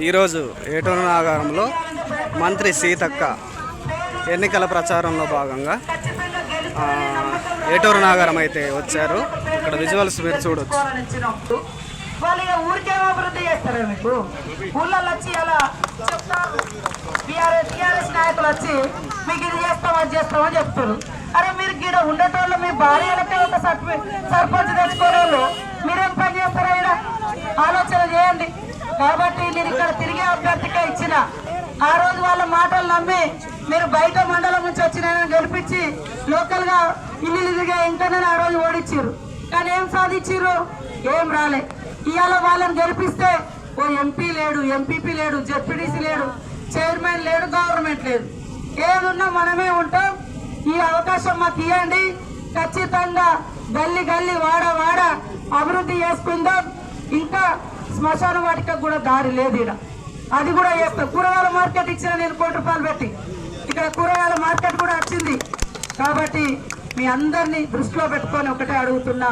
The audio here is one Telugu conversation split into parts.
ఈరోజు ఏటూరు నాగారంలో మంత్రి సీతక్క ఎన్నికల ప్రచారంలో భాగంగా ఏటూరు నాగారం అయితే వచ్చారు. ఇక్కడ విజువల్స్ మీరు చూడొచ్చు. ఇచ్చినప్పుడు వాళ్ళు ఇక ఊరికేమో అభివృద్ధి చేస్తారు మీకు? ఊళ్ళల్లో వచ్చి అలా చెప్తారు టీఆర్ఎస్ టీఆర్ఎస్ నాయకులు వచ్చి మీకు ఇది చేస్తాం అది చేస్తామని చెప్తారు. అరే మీరు గీడ ఉండేటోళ్ళు మీ భార్యలకే ఒక సర్ప- సర్పంచ్ తెచ్చుకోని వాళ్ళు మీరేం పని చేస్తారా ఈడ ఆలోచన చేయండి. కాబట్టి నేను ఇక్కడ తిరిగే అభ్యర్థిగా ఇచ్చిన ఆ రోజు వాళ్ళ మాటలు నమ్మి మీరు బయట మండలం నుంచి వచ్చిన గెలిపించి లోకల్గా ఇల్లు ఇల్లుగా ఇంకనే ఆ రోజు ఓడిచ్చారు కానీ ఏం సాధించారు? ఏం రాలే. ఇవాళ వాళ్ళని గెలిపిస్తే ఓ ఎంపీ లేడు ఎంపీపీ లేడు జెడ్పీడీసీ లేడు చైర్మన్ లేడు గవర్నమెంట్ లేదు. ఏదున్నా మనమే ఉంటాం. ఈ అవకాశం మాకు ఇవ్వండి. ఖచ్చితంగా గల్లి గల్లి వాడ వాడ అభివృద్ధి చేసుకుందాం. ఇంకా శ్మశాన వాటికి కూడా దారి లేదు ఈడ. అది కూడా చేస్తాం కూరగాయల మార్కెట్ ఇచ్చిన నేను కోటి రూపాయలు పెట్టి. ఇక్కడ కూరగాయల మార్కెట్ కూడా వచ్చింది. కాబట్టి మీ అందరినీ దృష్టిలో పెట్టుకొని ఒకటే అడుగుతున్నా.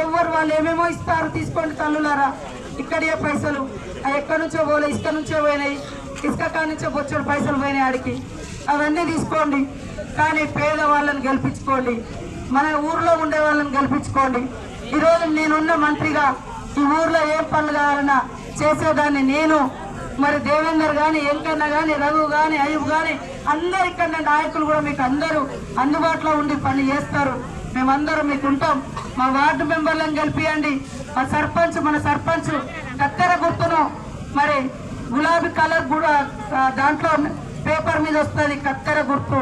ఎవరు వాళ్ళు ఏమేమో ఇస్తారు తీసుకోండి తల్లులారా. ఇక్కడే పైసలు. ఎక్కడి నుంచో పోలే ఇసుక నుంచో పోయినాయి. ఇసుక కాడి నుంచో బొచ్చడు పైసలు పోయినాయి ఆడికి. అవన్నీ తీసుకోండి. కానీ పేద వాళ్ళని గెలిపించుకోండి. మన ఊర్లో ఉండే వాళ్ళని గెలిపించుకోండి. ఈరోజు నేనున్న మంత్రిగా ఈ ఊర్లో ఏం పనులు కావాలన్నా చేసేదాన్ని నేను? మరి దేవేందర్ గాని వెంకన్న గాని రఘు గాని అయ్యూబ్ గాని అందరు ఇక్కడ నాయకులు కూడా మీకు అందరూ అందుబాటులో ఉండి పని చేస్తారు. మేమందరం మీకు ఉంటాం మా వార్డు మెంబర్లను గెలిపియండి. మా సర్పంచ్ మన సర్పంచ్ కత్తెర గుర్తును మరి గులాబీ కలర్ కూడా దాంట్లో పేపర్ మీద వస్తుంది కత్తెర గుర్తు.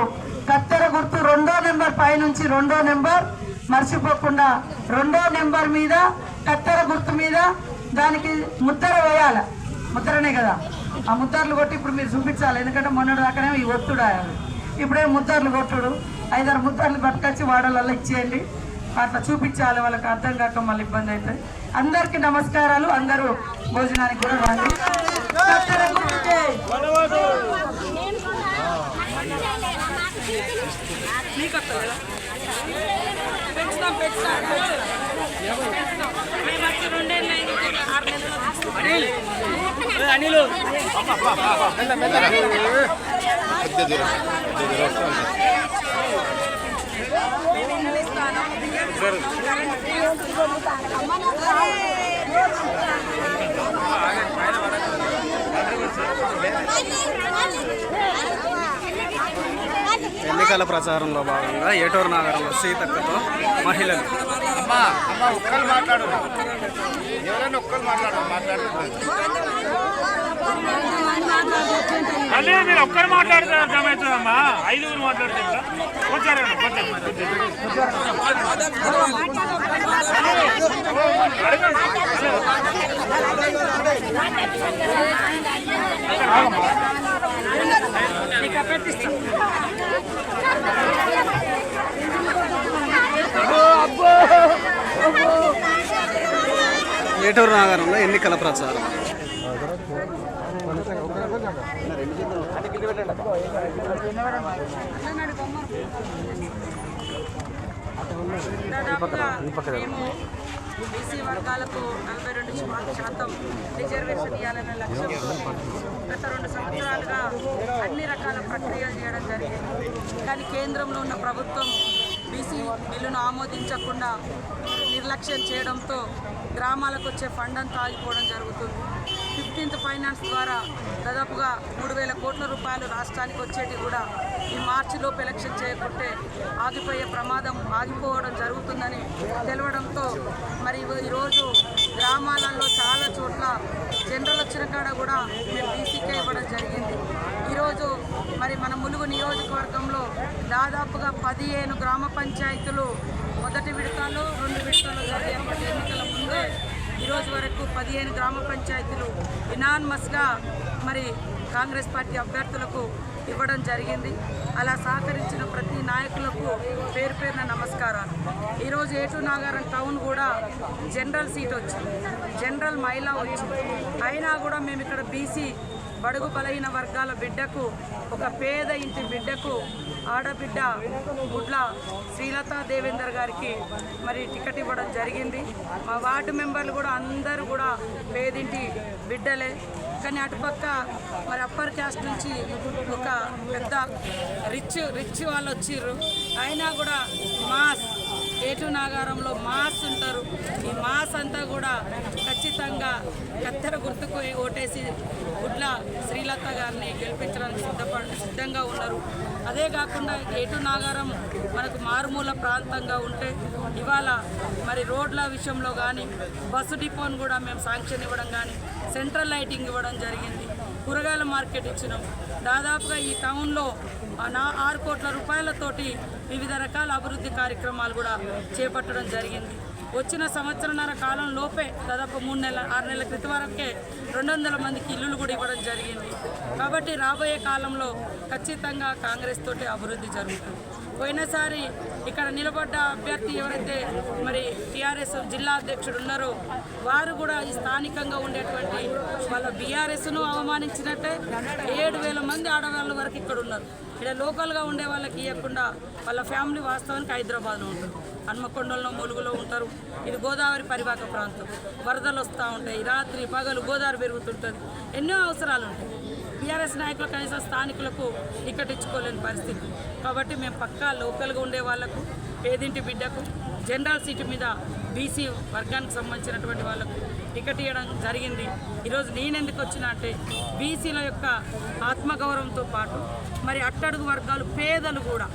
కత్తెర గుర్తు రెండో నెంబర్ పైనుంచి రెండో నెంబర్ మర్చిపోకుండా రెండో నెంబర్ మీద కత్తెర గుర్తు మీద దానికి ముద్ర వేయాలి. ముద్రనే కదా. ఆ ముద్రలు కొట్టి ఇప్పుడు మీరు చూపించాలి. ఎందుకంటే మొన్నటి దాకానే ఈ ఒత్తుడు ఆయన. ఇప్పుడే ముద్రలు కొట్టుడు. ఐదారు ముద్రలు పట్టుకొచ్చి వాడలలో ఇచ్చేయండి. అట్లా చూపించాలి వాళ్ళకి అర్థం కాక మళ్ళీ ఇబ్బంది అవుతుంది. అందరికీ నమస్కారాలు. అందరూ భోజనానికి కూడా రండి. కత్తెర గుర్తుకే. ఎన్నికల ప్రచారంలో భాగంగా ఏటూరు నాగారంలో సీతక్కతో మహిళలు. అమ్మా అమ్మా ఒక్కరు మాట్లాడు. ఎవరైనా ఒక్కరు మాట్లాడు మాట్లాడుతున్నారు అదే మీరు ఒక్కరు మాట్లాడితే అర్థమవుతుందమ్మా. ఐదుగురు మాట్లాడితే ఎట్లా? ఏటూరు నాగారంలో ఎన్నికల ప్రచారం? దాదాపుగా మేము బీసీ వర్గాలకు నలభై రెండు శాతం రిజర్వేషన్ ఇవ్వాలనే లక్ష్యంతో గత రెండు సంవత్సరాలుగా అన్ని రకాల ప్రక్రియలు చేయడం జరిగింది. కానీ కేంద్రంలో ఉన్న ప్రభుత్వం బీసీ బిల్లును ఆమోదించకుండా నిర్లక్ష్యం చేయడంతో గ్రామాలకు వచ్చే ఫండ్ అంతా ఆగిపోవడం జరుగుతుంది. ఫిఫ్టీన్త్ ఫైనాన్స్ ద్వారా దాదాపుగా మూడు వేల కోట్ల రూపాయలు రాష్ట్రానికి వచ్చేటి కూడా ఈ మార్చిలోపు ఎలక్షన్ చేయకుంటే ఆగిపోయే ప్రమాదం ఆగిపోవడం జరుగుతుందని తెలవడంతో మరి ఈరోజు గ్రామాలలో చాలా చోట్ల జనరల్ వచ్చిన కాడ కూడా మేము బీసీకే ఇవ్వడం జరిగింది. ఈరోజు మరి మన ములుగు నియోజకవర్గంలో దాదాపుగా పదిహేను గ్రామ పంచాయతీలు మొదటి విడతలు రెండు విడతలు జరిగే ఎన్నికల ముందే ఈరోజు వరకు పదిహేను గ్రామ పంచాయతీలు ఇనాన్మస్గా మరి కాంగ్రెస్ పార్టీ అభ్యర్థులకు ఇవ్వడం జరిగింది. అలా సహకరించిన ప్రతి నాయకులకు పేరు పేరున నమస్కారాలు. ఈరోజు ఏటు నాగారం టౌన్ కూడా జనరల్ సీట్ వచ్చింది. జనరల్ మహిళ వచ్చింది. అయినా కూడా మేము ఇక్కడ బీసీ బడుగు బలహీన వర్గాల బిడ్డకు ఒక పేద ఇంటి బిడ్డకు ఆడబిడ్డ గుడ్ల శ్రీలతా దేవేందర్ గారికి మరి టికెట్ ఇవ్వడం జరిగింది. మా వార్డు మెంబర్లు కూడా అందరూ కూడా పేదింటి బిడ్డలే. కానీ అటుపక్క మరి అప్పర్ క్యాస్ట్ నుంచి ఒక పెద్ద రిచ్ రిచ్ వాళ్ళు వచ్చిర్రు. అయినా కూడా మాస్ ఏటు నాగారంలో మాస్ ఉంటారు. ఈ మాస్ అంతా కూడా ఖచ్చితంగా కత్తెర గుర్తుకు ఓటేసి గుడ్ల శ్రీలత గారిని గెలిపించడానికి సిద్ధపడ సిద్ధంగా ఉన్నారు. అదే కాకుండా ఏటు నాగారం మనకు మారుమూల ప్రాంతంగా ఉంటే ఇవాళ మరి రోడ్ల విషయంలో కానీ బస్సు డిపోను కూడా మేము శాంక్షన్ ఇవ్వడం కానీ సెంట్రల్ లైటింగ్ ఇవ్వడం జరిగింది. కూరగాయల మార్కెట్ ఇచ్చినాం. దాదాపుగా ఈ టౌన్లో నా ఆరు కోట్ల రూపాయలతోటి వివిధ రకాల అభివృద్ధి కార్యక్రమాలు కూడా చేపట్టడం జరిగింది. వచ్చిన సంవత్సరన్నర కాలం లోపే దాదాపు మూడు నెలల ఆరు నెలల క్రితం వరకే రెండు వందల మందికి ఇల్లులు కూడా ఇవ్వడం జరిగింది. కాబట్టి రాబోయే కాలంలో ఖచ్చితంగా కాంగ్రెస్ తోటి అభివృద్ధి జరుగుతుంది. పోయినసారి ఇక్కడ నిలబడ్డ అభ్యర్థి ఎవరైతే మరి టీఆర్ఎస్ జిల్లా అధ్యక్షుడు ఉన్నారో వారు కూడా ఈ స్థానికంగా ఉండేటువంటి వాళ్ళ బీఆర్ఎస్ను అవమానించినట్టే ఏడు వేల మంది ఆడవాళ్ళ వరకు ఇక్కడ ఉన్నారు. ఇక్కడ లోకల్గా ఉండే వాళ్ళకి ఇవ్వకుండా వాళ్ళ ఫ్యామిలీ వాస్తవానికి హైదరాబాద్లో ఉంటారు హన్మకొండలో ములుగులో ఉంటారు. ఇది గోదావరి పరివాహక ప్రాంతం. వరదలు వస్తూ ఉంటాయి. రాత్రి పగలు గోదావరి పెరుగుతుంటుంది. ఎన్నో అవసరాలు ఉంటాయి. బీఆర్ఎస్ నాయకులు కనీసం స్థానికులకు టికెట్ ఇచ్చుకోలేని పరిస్థితి. కాబట్టి మేము పక్కా లోకల్గా ఉండే వాళ్ళకు పేదింటి బిడ్డకు జనరల్ సీటు మీద బీసీ వర్గానికి సంబంధించినటువంటి వాళ్ళకు టికెట్ ఇవ్వడం జరిగింది. ఈరోజు నేను ఎందుకు వచ్చినా అంటే బీసీల యొక్క ఆత్మగౌరవంతో పాటు మరి అట్టడుగు వర్గాలు పేదలు కూడా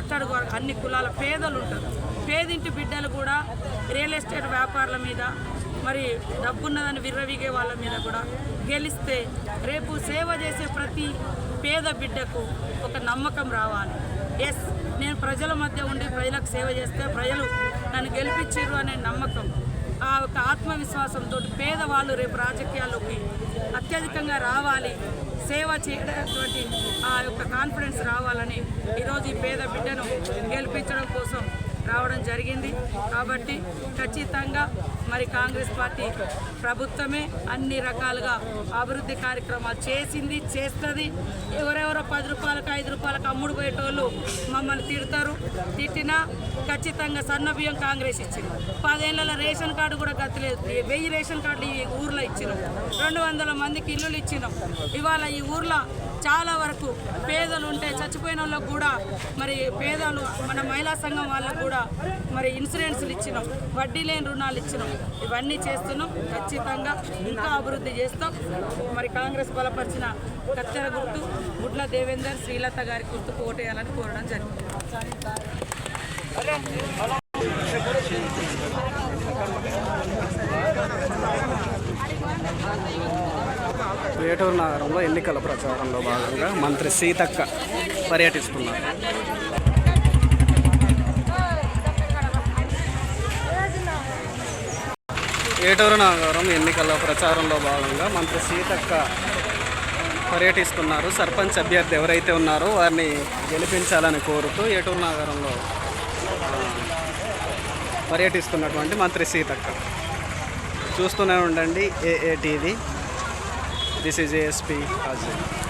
అట్టడుగు వర్గ అన్ని కులాల పేదలు ఉంటారు. పేదింటి బిడ్డలు కూడా రియల్ ఎస్టేట్ వ్యాపారుల మీద మరి డబ్బున్నదని విర్రవీగే వాళ్ళ మీద కూడా గెలిస్తే రేపు సేవ చేసే ప్రతి పేద బిడ్డకు ఒక నమ్మకం రావాలి. ఎస్ నేను ప్రజల మధ్య ఉండి ప్రజలకు సేవ చేస్తే ప్రజలు నన్ను గెలిపించారు అనే నమ్మకం ఆ ఒక ఆత్మవిశ్వాసంతో పేదవాళ్ళు రేపు రాజకీయాల్లోకి అత్యధికంగా రావాలి. సేవ చేయడానికి ఆ యొక్క కాన్ఫిడెన్స్ రావాలని ఈరోజు ఈ పేద బిడ్డను గెలిపించడం కోసం రావడం జరిగింది. కాబట్టి ఖచ్చితంగా మరి కాంగ్రెస్ పార్టీ ప్రభుత్వమే అన్ని రకాలుగా అభివృద్ధి కార్యక్రమాలు చేసింది చేస్తుంది. ఎవరెవరో పది రూపాయలకు ఐదు రూపాయలకు అమ్ముడు పోయేటోళ్ళు మమ్మల్ని తిడతారు. తిట్టినా ఖచ్చితంగా సన్న బియ్యం కాంగ్రెస్ ఇచ్చింది. పదేళ్ళ రేషన్ కార్డు కూడా గతిలేదు వెయ్యి రేషన్ కార్డులు ఈ ఊర్లో ఇచ్చినాం. రెండు వందల మందికి ఇల్లులు ఇచ్చినాం. ఇవాళ ఈ ఊర్లో చాలా వరకు పేదలు ఉంటే చచ్చిపోయిన వాళ్ళకు కూడా మరి పేదలు మన మహిళా సంఘం వాళ్ళకు కూడా మరి ఇన్సూరెన్స్లు ఇచ్చినాం వడ్డీ లేని రుణాలు ఇచ్చినాం. ఇవన్నీ చేస్తున్నాం. ఖచ్చితంగా ఇంకా అభివృద్ధి చేస్తాం. మరి కాంగ్రెస్ బలపరిచిన కత్తెర గుర్తు గుడ్ల దేవేందర్ శ్రీలత గారి గుర్తు పోటేయాలని కోరడం జరిగింది. ఏటూరు నగరంలో ఎన్నికల ప్రచారంలో భాగంగా మంత్రి సీతక్క పర్యటిస్తున్నారు. ఏటూరు నగరం ఎన్నికల ప్రచారంలో భాగంగా మంత్రి సీతక్క పర్యటిస్తున్నారు. సర్పంచ్ అభ్యర్థి ఎవరైతే ఉన్నారో వారిని గెలిపించాలని కోరుతూ ఏటూరు నగరంలో పర్యటిస్తున్నటువంటి మంత్రి సీతక్క. చూస్తూనే ఉండండి ఏఏటీవీ. This is ASP Hazard.